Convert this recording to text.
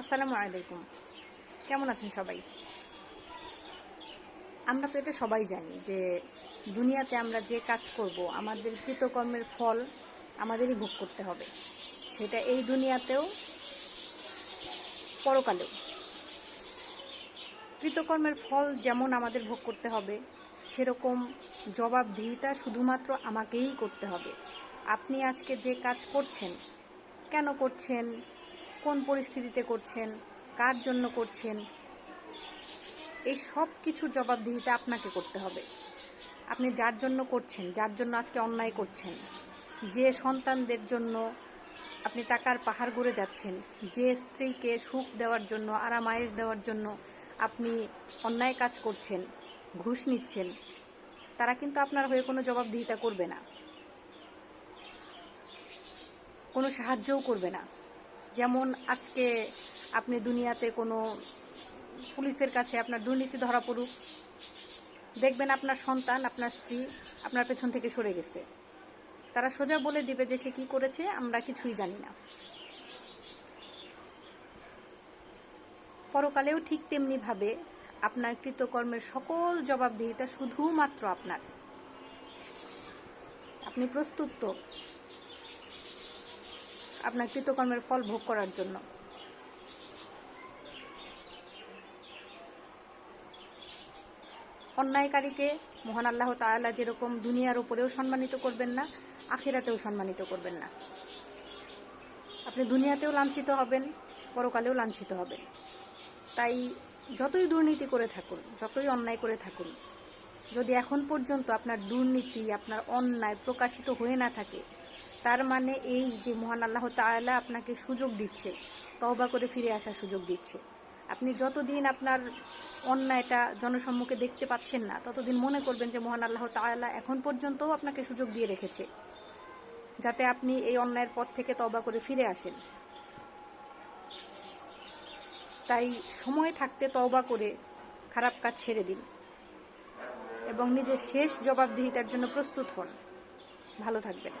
আসসালামু আলাইকুম। কেমন আছেন সবাই? আমরা তো এটা সবাই জানি যে দুনিয়াতে আমরা যে কাজ করব, আমাদের কৃতকর্মের ফল আমাদেরই ভোগ করতে হবে। সেটা এই দুনিয়াতেও, পরকালেও। কৃতকর্মের ফল যেমন আমাদের ভোগ করতে হবে, সেরকম জবাবদিহিতা শুধুমাত্র আমাকেই করতে হবে। আপনি আজকে যে কাজ করছেন, কেন করছেন কোন পরিস্থিতিতে করছেন? কার জন্য করছেন? এই সব কিছুর জবাবদিহিতা আপনাকে করতে হবে। আপনি যার জন্য করছেন, যার জন্য আজকে অন্যায় করছেন, যে সন্তানদের জন্য আপনি টাকার পাহাড় গড়ে যাচ্ছেন, যে স্ত্রীকে সুখ দেওয়ার জন্য আরামায়েশ দেওয়ার জন্য আপনি অন্যায় কাজ করছেন, ঘুষ নিচ্ছেন, তারা কিন্তু আপনার হয়ে কোনো জবাবদিহিতা করবে না। কোনো সাহায্যও করবে না। যেমন আজকে আপনি দুনিয়াতে কোনো পুলিশের কাছে আপনার দুর্নীতি ধরা পড়ুক, দেখবেন আপনার সন্তান, আপনার স্ত্রী আপনার পেছন থেকে সরে গেছে। তারা সোজা বলে দিবে যে সে কি করেছে, আমরা কিছুই জানি না। পরকালেও ঠিক তেমনি ভাবে আপনার কৃতকর্মের সকল জবাবদিহিতা শুধুমাত্র আপনার। আপনি প্রস্তুত তো? আপনার কৃতকর্মের ফল ভোগ করার জন্য। অন্যায়কারীকে মহান আল্লাহ তাআলা যেরকম দুনিয়ার উপরেও সম্মানিত করবেন না, আখিরাতেও সম্মানিত করবেন না। আপনি দুনিয়াতেও লাঞ্ছিত হবেন, পরকালেও লাঞ্ছিত হবেন। তাই যতই দুর্নীতি করে থাকুন, যতই অন্যায় করে থাকুন, যদি এখন পর্যন্ত আপনার দুর্নীতি, আপনার অন্যায় প্রকাশিত হয়ে না থাকে তার মানে এই যে মহান আল্লাহ তাআলা আপনাকে সুযোগ দিচ্ছে, তওবা করে ফিরে আসার সুযোগ দিচ্ছে। আপনি যতদিন আপনার অন্যায়টা জনসম্মুখে দেখতে পাচ্ছেন না, ততদিন মনে করবেন যে মহান আল্লাহ তাআলা এখন পর্যন্তও আপনাকে সুযোগ দিয়ে রেখেছে, যাতে আপনি এই অন্যায়ের পথ থেকে তওবা করে ফিরে আসেন। তাই সময় থাকতে তওবা করে খারাপ কাজ ছেড়ে দিন এবং নিজের শেষ জবাবদিহিতার জন্য প্রস্তুত হন। ভালো থাকবেন।